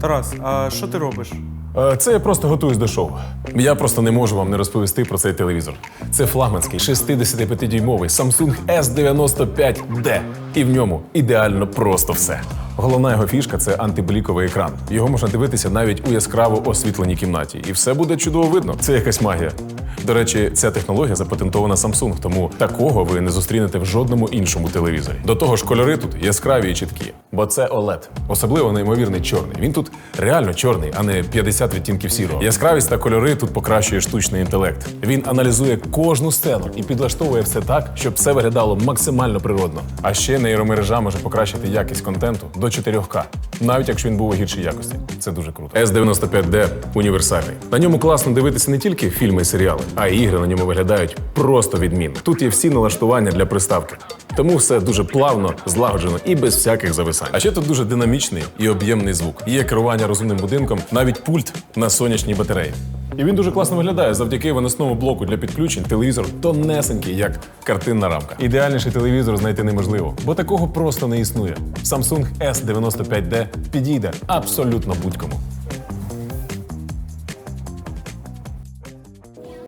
Тарас, а що ти робиш? Е, Це я просто готуюсь до шоу. Я просто не можу вам не розповісти про цей телевізор. Це флагманський 65-дюймовий Samsung S95D. І в ньому ідеально просто все. Головна його фішка це антибліковий екран. Його можна дивитися навіть у яскраво освітленій кімнаті, і все буде чудово видно. Це якась магія. До речі, ця технологія запатентована Samsung, тому такого ви не зустрінете в жодному іншому телевізорі. До того ж, кольори тут яскраві і чіткі, бо це OLED. Особливо неймовірний чорний. Він тут реально чорний, а не 50 відтінків сірого. Яскравість та кольори тут покращує штучний інтелект. Він аналізує кожну сцену і підлаштовує все так, щоб все виглядало максимально природно. А ще нейромережа може покращити якість контенту до 4К, навіть якщо він був у гіршій якості. Це дуже круто. S95D універсальний. На ньому класно дивитися не тільки фільми і серіали, а й ігри на ньому виглядають просто відмінно. Тут є всі налаштування для приставки. Тому все дуже плавно, злагоджено і без всяких зависань. А ще тут дуже динамічний і об'ємний звук. Є керування розумним будинком, навіть пульт на сонячній батареї. І він дуже класно виглядає завдяки виносному блоку для підключень. Телевізор тонесенький, як картинна рамка. Ідеальніший телевізор знайти неможливо, бо такого просто не існує. Samsung S95D підійде абсолютно будь-кому.